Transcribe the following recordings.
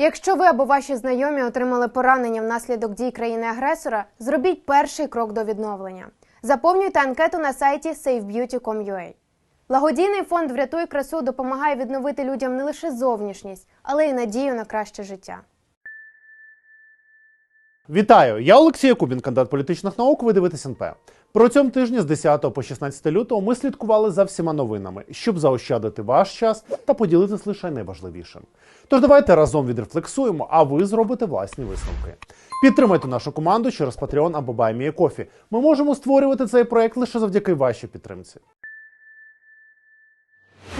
Якщо ви або ваші знайомі отримали поранення внаслідок дій країни-агресора, зробіть перший крок до відновлення. Заповнюйте анкету на сайті safebeauty.com.ua. Благодійний фонд Врятуй красу допомагає відновити людям не лише зовнішність, але й надію на краще життя. Вітаю! Я Олексій Якубін, кандидат політичних наук. Ви дивитесь НП. Протягом тижня з 10 по 16 лютого ми слідкували за всіма новинами, щоб заощадити ваш час та поділитись лише найважливішим. Тож давайте разом відрефлексуємо, а ви зробите власні висновки. Підтримайте нашу команду через Patreon або BuyMeACoffee. Ми можемо створювати цей проект лише завдяки вашій підтримці.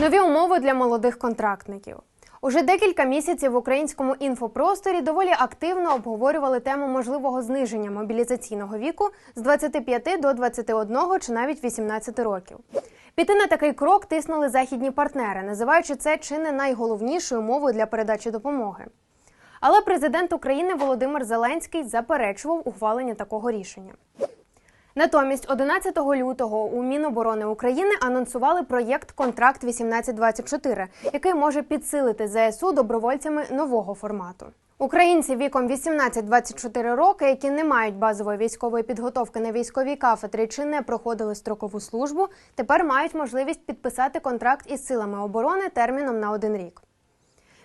Нові умови для молодих контрактників. Уже декілька місяців в українському інфопросторі доволі активно обговорювали тему можливого зниження мобілізаційного віку з 25 до 21 чи навіть 18 років. Піти на такий крок тиснули західні партнери, називаючи це чи не найголовнішою умовою для передачі допомоги. Але президент України Володимир Зеленський заперечував ухвалення такого рішення. Натомість, 11 лютого у Міноборони України анонсували проєкт Контракт 1824, який може підсилити ЗСУ добровольцями нового формату. Українці віком 18-24 роки, які не мають базової військової підготовки на військовій кафедрі чи не проходили строкову службу, тепер мають можливість підписати контракт із силами оборони терміном на один рік.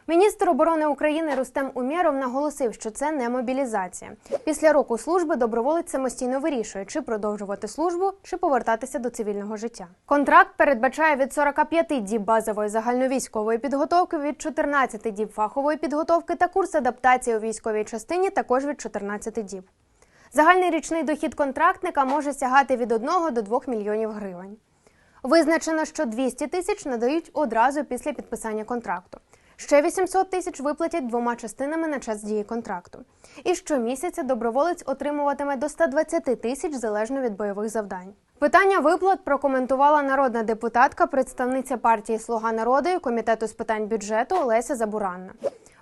Міністр оборони України Рустем Умєров наголосив, що це не мобілізація. Після року служби доброволець самостійно вирішує, чи продовжувати службу, чи повертатися до цивільного життя. Контракт передбачає від 45 діб базової загальновійськової підготовки, від 14 діб фахової підготовки та курс адаптації у військовій частині також від 14 діб. Загальний річний дохід контрактника може сягати від 1 до 2 мільйонів гривень. Визначено, що 200 тисяч надають одразу після підписання контракту. Ще 800 тисяч виплатять двома частинами на час дії контракту. І щомісяця доброволець отримуватиме до 120 тисяч залежно від бойових завдань. Питання виплат прокоментувала народна депутатка, представниця партії Слуга народу і комітету з питань бюджету Олеся Забуранна.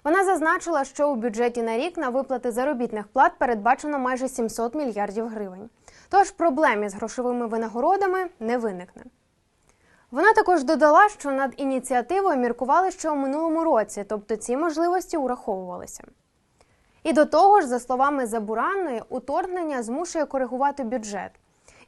Вона зазначила, що у бюджеті на рік на виплати заробітних плат передбачено майже 700 мільярдів гривень. Тож проблем із грошовими винагородами не виникне. Вона також додала, що над ініціативою міркували ще у минулому році, тобто ці можливості ураховувалися. І до того ж, за словами Забуранної, уторгнення змушує коригувати бюджет.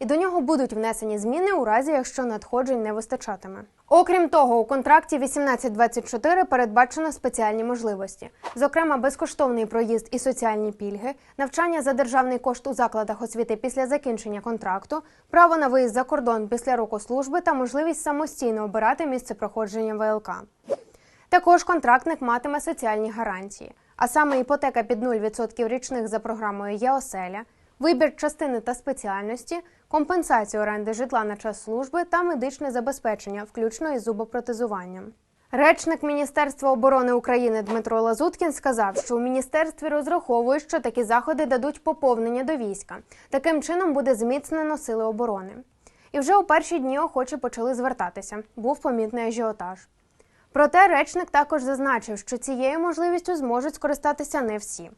І до нього будуть внесені зміни у разі, якщо надходжень не вистачатиме. Окрім того, у контракті 1824 передбачено спеціальні можливості, зокрема, безкоштовний проїзд і соціальні пільги, навчання за державний кошт у закладах освіти після закінчення контракту, право на виїзд за кордон після року служби та можливість самостійно обирати місце проходження ВЛК. Також контрактник матиме соціальні гарантії, а саме іпотека під 0% річних за програмою ЄОСЕЛЯ, вибір частини та спеціальності, компенсацію оренди житла на час служби та медичне забезпечення, включно із зубопротезуванням. Речник Міністерства оборони України Дмитро Лазуткін сказав, що у міністерстві розраховують, що такі заходи дадуть поповнення до війська. Таким чином буде зміцнено сили оборони. І вже у перші дні охочі почали звертатися. Був помітний ажіотаж. Проте речник також зазначив, що цією можливістю зможуть скористатися не всі.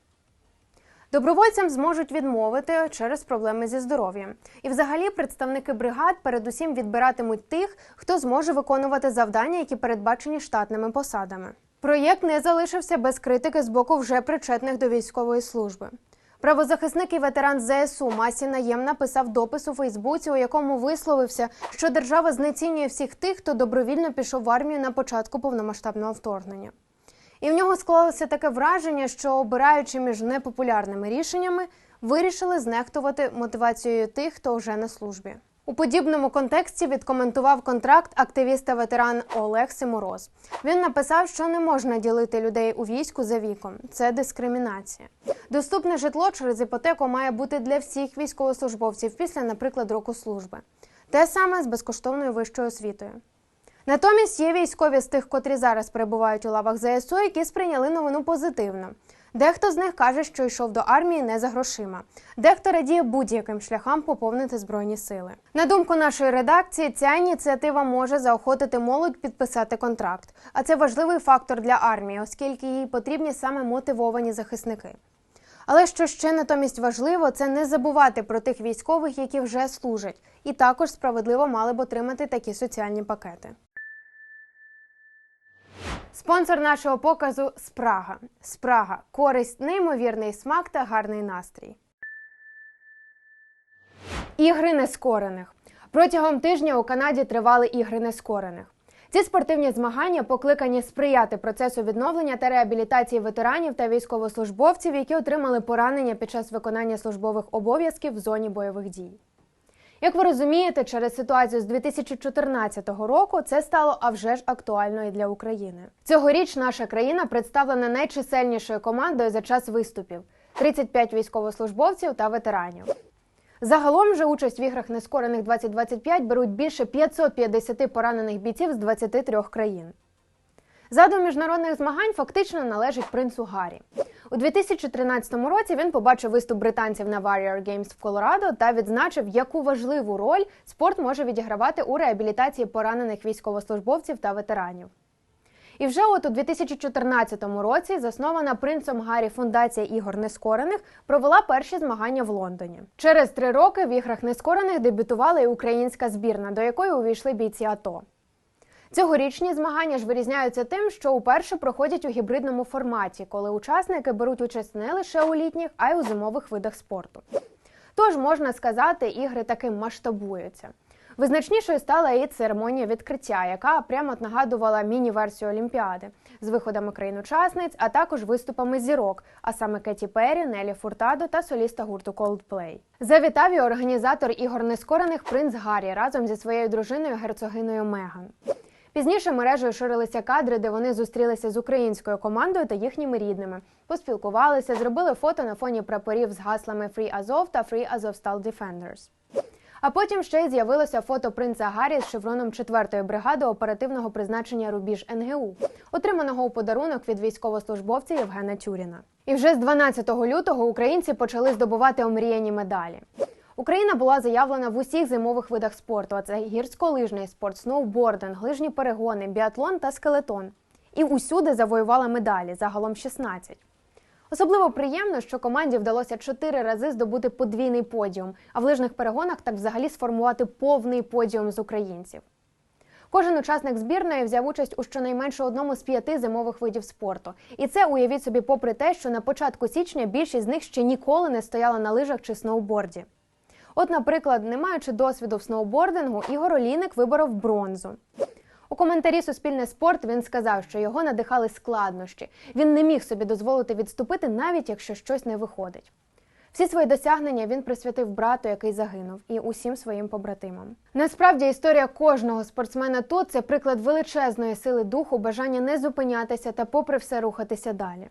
Добровольцям зможуть відмовити через проблеми зі здоров'ям. І, взагалі, представники бригад передусім відбиратимуть тих, хто зможе виконувати завдання, які передбачені штатними посадами. Проєкт не залишився без критики з боку вже причетних до військової служби. Правозахисник і ветеран ЗСУ Масі Наєм написав допис у Фейсбуці, у якому висловився, що держава знецінює всіх тих, хто добровільно пішов в армію на початку повномасштабного вторгнення. І в нього склалося таке враження, що обираючи між непопулярними рішеннями, вирішили знехтувати мотивацією тих, хто вже на службі. У подібному контексті відкоментував контракт активіст та ветеран Олег Симороз. Він написав, що не можна ділити людей у війську за віком. Це дискримінація. Доступне житло через іпотеку має бути для всіх військовослужбовців після, наприклад, року служби. Те саме з безкоштовною вищою освітою. Натомість є військові з тих, котрі зараз перебувають у лавах ЗСУ, які сприйняли новину позитивно. Дехто з них каже, що йшов до армії не за грошима. Дехто радіє будь-яким шляхам поповнити збройні сили. На думку нашої редакції, ця ініціатива може заохотити молодь підписати контракт. А це важливий фактор для армії, оскільки їй потрібні саме мотивовані захисники. Але що ще натомість важливо, це не забувати про тих військових, які вже служать, і також справедливо мали б отримати такі соціальні пакети. Спонсор нашого показу Спрага. Спрага користь, неймовірний смак та гарний настрій. Ігри нескорених. Протягом тижня у Канаді тривали ігри нескорених. Ці спортивні змагання покликані сприяти процесу відновлення та реабілітації ветеранів та військовослужбовців, які отримали поранення під час виконання службових обов'язків в зоні бойових дій. Як ви розумієте, через ситуацію з 2014 року це стало а вже ж актуально і для України. Цьогоріч наша країна представлена найчисельнішою командою за час виступів: 35 військовослужбовців та ветеранів. Загалом же участь в іграх нескорених 2025 беруть більше 550 поранених бійців з 23 країн. Задум міжнародних змагань фактично належить принцу Гаррі. У 2013 році він побачив виступ британців на Warrior Games в Колорадо та відзначив, яку важливу роль спорт може відігравати у реабілітації поранених військовослужбовців та ветеранів. І вже от у 2014 році заснована принцем Гаррі фундація ігор нескорених провела перші змагання в Лондоні. Через три роки в іграх нескорених дебютувала і українська збірна, до якої увійшли бійці АТО. Цьогорічні змагання ж вирізняються тим, що уперше проходять у гібридному форматі, коли учасники беруть участь не лише у літніх, а й у зимових видах спорту. Тож можна сказати, ігри таки масштабуються. Визначнішою стала і церемонія відкриття, яка прямо нагадувала міні-версію Олімпіади з виходами країн-учасниць, а також виступами зірок, а саме Кеті Перрі, Нелі Фуртадо та соліста гурту Coldplay. Завітав і організатор ігор нескорених принц Гаррі разом зі своєю дружиною герцогиною Меган. Пізніше мережею ширилися кадри, де вони зустрілися з українською командою та їхніми рідними, поспілкувалися, зробили фото на фоні прапорів з гаслами Free Azov та Free Azovstal Defenders. А потім ще й з'явилося фото принца Гаррі з шевроном 4-ї бригади оперативного призначення Рубіж НГУ, отриманого у подарунок від військовослужбовця Євгена Тюріна. І вже з 12 лютого українці почали здобувати омріяні медалі. Україна була заявлена в усіх зимових видах спорту: а це гірськолижний спорт, сноубординг, лижні перегони, біатлон та скелетон. І усюди завоювала медалі, загалом 16. Особливо приємно, що команді вдалося чотири рази здобути подвійний подіум, а в лижних перегонах так взагалі сформувати повний подіум з українців. Кожен учасник збірної взяв участь у щонайменше одному з п'яти зимових видів спорту. І це уявіть собі, попри те, що на початку січня більшість з них ще ніколи не стояла на лижах чи сноуборді. От, наприклад, не маючи досвіду в сноубордингу, Ігор Олійник виборов бронзу. У коментарі Суспільне спорт він сказав, що його надихали складнощі. Він не міг собі дозволити відступити, навіть якщо щось не виходить. Всі свої досягнення він присвятив брату, який загинув, і усім своїм побратимам. Насправді історія кожного спортсмена тут це приклад величезної сили духу, бажання не зупинятися та, попри все, рухатися далі.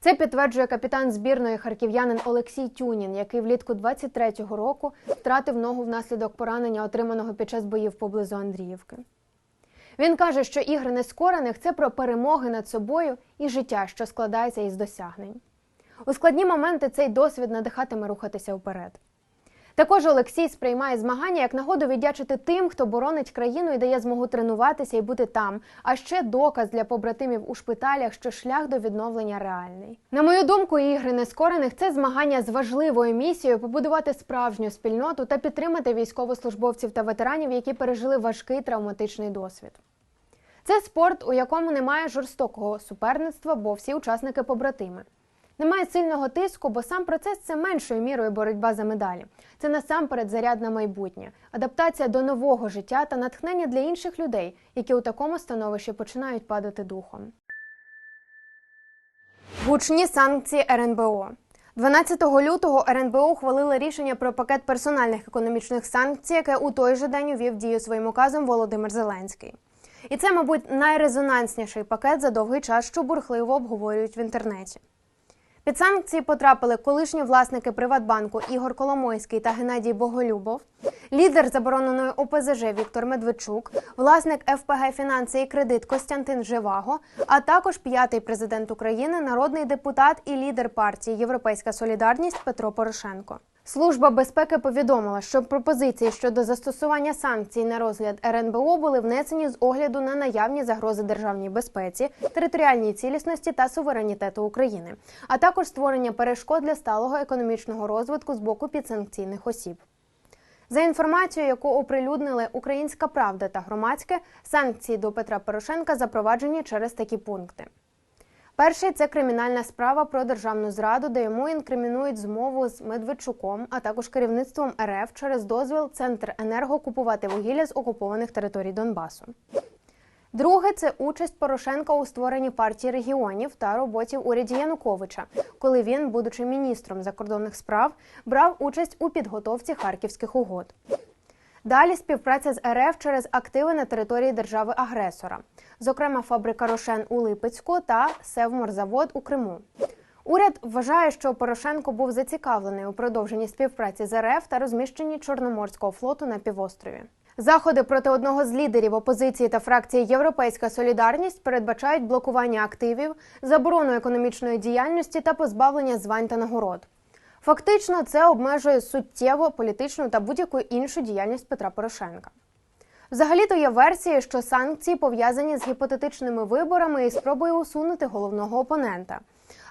Це підтверджує капітан збірної харків'янин Олексій Тюнін, який влітку 23-го року втратив ногу внаслідок поранення, отриманого під час боїв поблизу Андріївки. Він каже, що ігри нескорених це про перемоги над собою і життя, що складається із досягнень. У складні моменти цей досвід надихатиме рухатися вперед. Також Олексій сприймає змагання як нагоду віддячити тим, хто боронить країну і дає змогу тренуватися і бути там. А ще доказ для побратимів у шпиталях, що шлях до відновлення реальний. На мою думку, ігри нескорених це змагання з важливою місією побудувати справжню спільноту та підтримати військовослужбовців та ветеранів, які пережили важкий травматичний досвід. Це спорт, у якому немає жорстокого суперництва, бо всі учасники побратими. Немає сильного тиску, бо сам процес це меншою мірою боротьба за медалі. Це насамперед заряд на майбутнє, адаптація до нового життя та натхнення для інших людей, які у такому становищі починають падати духом. Гучні санкції РНБО. 12 лютого РНБО ухвалила рішення про пакет персональних економічних санкцій, яке у той же день увів дію своїм указом Володимир Зеленський. І це, мабуть, найрезонансніший пакет за довгий час, що бурхливо обговорюють в інтернеті. Під санкції потрапили колишні власники Приватбанку Ігор Коломойський та Геннадій Боголюбов, лідер забороненої ОПЗЖ Віктор Медведчук, власник ФПГ «Фінанси і кредит Костянтин Живаго, а також п'ятий президент України, народний депутат і лідер партії Європейська Солідарність Петро Порошенко. Служба безпеки повідомила, що пропозиції щодо застосування санкцій на розгляд РНБО були внесені з огляду на наявні загрози державній безпеці, територіальній цілісності та суверенітету України, а також створення перешкод для сталого економічного розвитку з боку підсанкційних осіб. За інформацією, яку оприлюднили Українська Правда та громадське, санкції до Петра Порошенка запроваджені через такі пункти. Перший це кримінальна справа про державну зраду, де йому інкримінують змову з Медведчуком, а також керівництвом РФ через дозвіл Центр Енерго купувати вугілля з окупованих територій Донбасу. Друге це участь Порошенка у створенні партії регіонів та роботі в уряді Януковича, коли він, будучи міністром закордонних справ, брав участь у підготовці харківських угод. Далі співпраця з РФ через активи на території держави-агресора, зокрема фабрика Рошен у Липецьку та Севморзавод у Криму. Уряд вважає, що Порошенко був зацікавлений у продовженні співпраці з РФ та розміщенні Чорноморського флоту на півострові. Заходи проти одного з лідерів опозиції та фракції Європейська Солідарність передбачають блокування активів, заборону економічної діяльності та позбавлення звань та нагород. Фактично, це обмежує суттєво політичну та будь-яку іншу діяльність Петра Порошенка. Взагалі-то є версії, що санкції пов'язані з гіпотетичними виборами і спробою усунути головного опонента.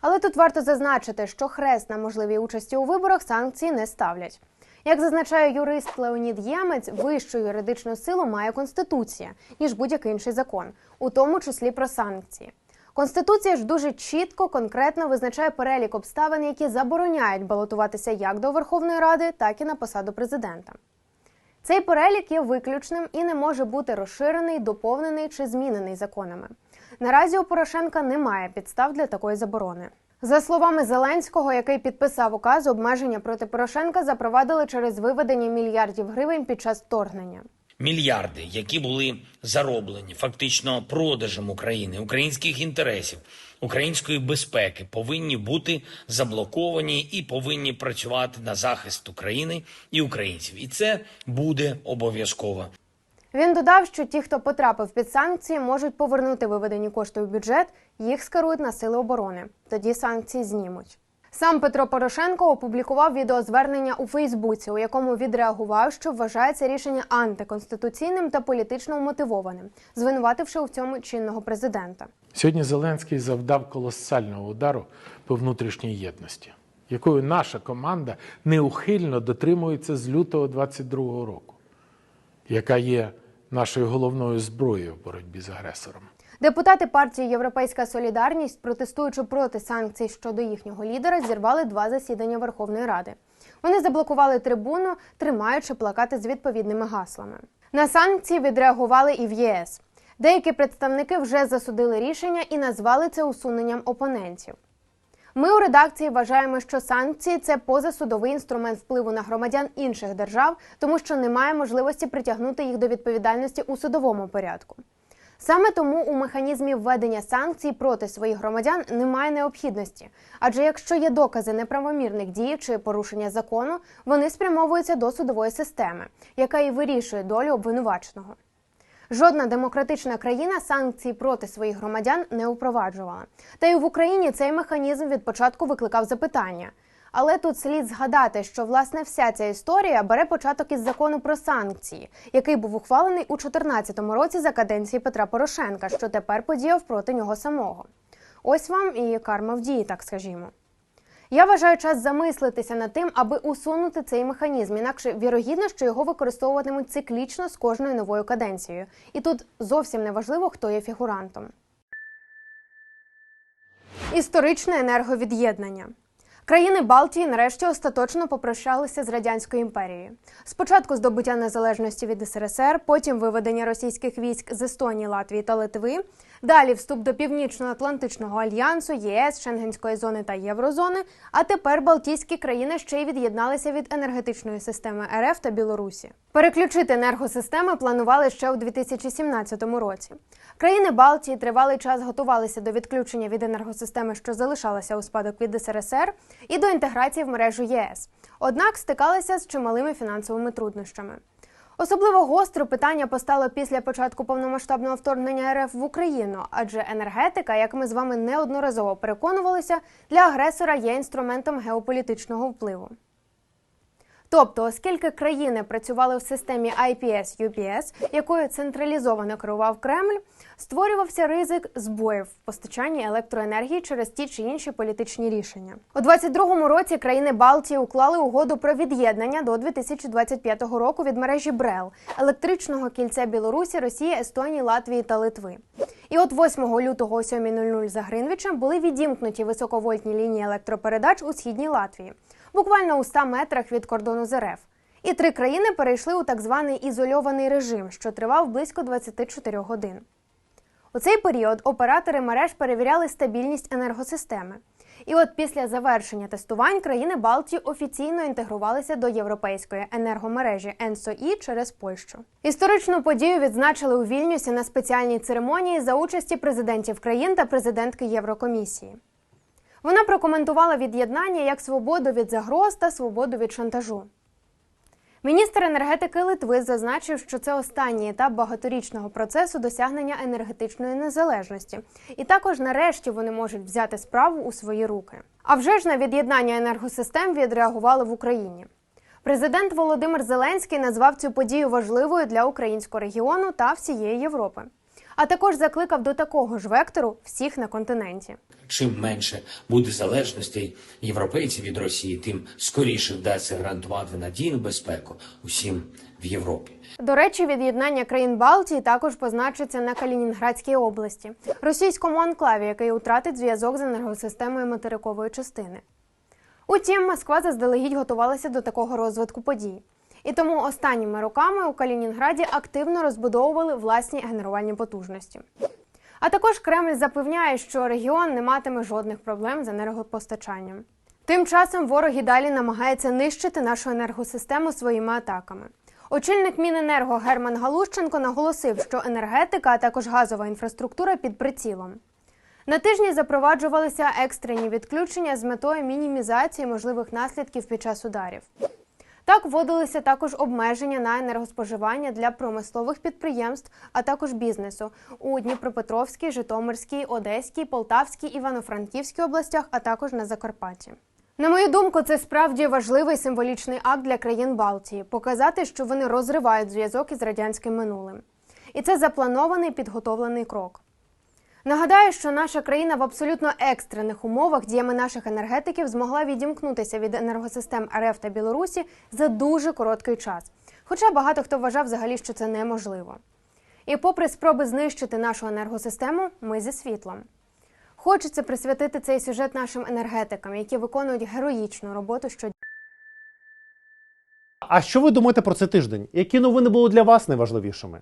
Але тут варто зазначити, що хрест на можливій участі у виборах санкції не ставлять. Як зазначає юрист Леонід Ємець, вищу юридичну силу має конституція, ніж будь-який інший закон, у тому числі про санкції. Конституція ж дуже чітко, конкретно визначає перелік обставин, які забороняють балотуватися як до Верховної Ради, так і на посаду президента. Цей перелік є виключним і не може бути розширений, доповнений чи змінений законами. Наразі у Порошенка немає підстав для такої заборони. За словами Зеленського, який підписав указ, обмеження проти Порошенка запровадили через виведення мільярдів гривень під час вторгнення. Мільярди, які були зароблені фактично продажем України, українських інтересів, української безпеки, повинні бути заблоковані і повинні працювати на захист України і українців. І це буде обов'язково. Він додав, що ті, хто потрапив під санкції, можуть повернути виведені кошти в бюджет, їх скерують на сили оборони. Тоді санкції знімуть. Сам Петро Порошенко опублікував відеозвернення у Фейсбуці, у якому відреагував, що вважає це рішення антиконституційним та політично мотивованим, звинувативши у цьому чинного президента. Сьогодні Зеленський завдав колосального удару по внутрішній єдності, якою наша команда неухильно дотримується з лютого 22-го року, яка є нашою головною зброєю в боротьбі з агресором. Депутати партії Європейська Солідарність, протестуючи проти санкцій щодо їхнього лідера, зірвали два засідання Верховної Ради. Вони заблокували трибуну, тримаючи плакати з відповідними гаслами. На санкції відреагували і в ЄС. Деякі представники вже засудили рішення і назвали це усуненням опонентів. Ми у редакції вважаємо, що санкції це позасудовий інструмент впливу на громадян інших держав, тому що немає можливості притягнути їх до відповідальності у судовому порядку. Саме тому у механізмі введення санкцій проти своїх громадян немає необхідності, адже якщо є докази неправомірних дій чи порушення закону, вони спрямовуються до судової системи, яка і вирішує долю обвинуваченого. Жодна демократична країна санкції проти своїх громадян не упроваджувала. Та й в Україні цей механізм від початку викликав запитання. Але тут слід згадати, що власне вся ця історія бере початок із закону про санкції, який був ухвалений у 2014 році за каденції Петра Порошенка, що тепер подіяв проти нього самого. Ось вам і карма в дії, так скажімо. Я вважаю час замислитися над тим, аби усунути цей механізм. Інакше вірогідно, що його використовуватимуть циклічно з кожною новою каденцією. І тут зовсім не важливо, хто є фігурантом. Історичне енерговід'єднання. Країни Балтії нарешті остаточно попрощалися з радянською імперією. Спочатку здобуття незалежності від СРСР, потім виведення російських військ з Естонії, Латвії та Литви. Далі вступ до Північно-Атлантичного альянсу, ЄС, Шенгенської зони та Єврозони. А тепер Балтійські країни ще й від'єдналися від енергетичної системи РФ та Білорусі. Переключити енергосистеми планували ще у 2017 році. Країни Балтії тривалий час готувалися до відключення від енергосистеми, що залишалася у спадок від СРСР, і до інтеграції в мережу ЄС. Однак стикалися з чималими фінансовими труднощами. Особливо гостро питання постало після початку повномасштабного вторгнення РФ в Україну, адже енергетика, як ми з вами неодноразово переконувалися, для агресора є інструментом геополітичного впливу. Тобто, оскільки країни працювали в системі IPS-UPS, якою централізовано керував Кремль, створювався ризик збоїв в постачанні електроенергії через ті чи інші політичні рішення. У 22-му році країни Балтії уклали угоду про від'єднання до 2025 року від мережі БРЕЛ електричного кільця Білорусі, Росії, Естонії, Латвії та Литви. І от 8 лютого о 7.00 за Гринвічем були відімкнуті високовольтні лінії електропередач у східній Латвії, буквально у 100 метрах від кордону з РФ. І три країни перейшли у так званий ізольований режим, що тривав близько 24 годин. У цей період оператори мереж перевіряли стабільність енергосистеми. І от після завершення тестувань країни Балтії офіційно інтегрувалися до європейської енергомережі ЕНСОІ через Польщу. Історичну подію відзначили у Вільнюсі на спеціальній церемонії за участі президентів країн та президентки Єврокомісії. Вона прокоментувала від'єднання як свободу від загроз та свободу від шантажу. Міністр енергетики Литви зазначив, що це останній етап багаторічного процесу досягнення енергетичної незалежності, і також нарешті вони можуть взяти справу у свої руки. А вже ж на від'єднання енергосистем відреагували в Україні. Президент Володимир Зеленський назвав цю подію важливою для українського регіону та всієї Європи. А також закликав до такого ж вектору всіх на континенті. Чим менше буде залежностей європейців від Росії, тим скоріше вдасться гарантувати надійну безпеку усім в Європі. До речі, від'єднання країн Балтії також позначиться на Калінінградській області, російському анклаві, який втратить зв'язок з енергосистемою материкової частини. Утім, Москва заздалегідь готувалася до такого розвитку подій. І тому останніми роками у Калінінграді активно розбудовували власні генерувальні потужності. А також Кремль запевняє, що регіон не матиме жодних проблем з енергопостачанням. Тим часом ворог далі намагається нищити нашу енергосистему своїми атаками. Очільник Міненерго Герман Галущенко наголосив, що енергетика, а також газова інфраструктура під прицілом. На тижні запроваджувалися екстрені відключення з метою мінімізації можливих наслідків під час ударів. Так вводилися також обмеження на енергоспоживання для промислових підприємств, а також бізнесу у Дніпропетровській, Житомирській, Одеській, Полтавській, Івано-Франківській областях, а також на Закарпатті. На мою думку, це справді важливий символічний акт для країн Балтії показати, що вони розривають зв'язок із радянським минулим. І це запланований підготовлений крок. Нагадаю, що наша країна в абсолютно екстрених умовах діями наших енергетиків змогла відімкнутися від енергосистем РФ та Білорусі за дуже короткий час. Хоча багато хто вважав взагалі, що це неможливо. І попри спроби знищити нашу енергосистему, ми зі світлом. Хочеться присвятити цей сюжет нашим енергетикам, які виконують героїчну роботу щодня. А що ви думаєте про цей тиждень? Які новини були для вас найважливішими?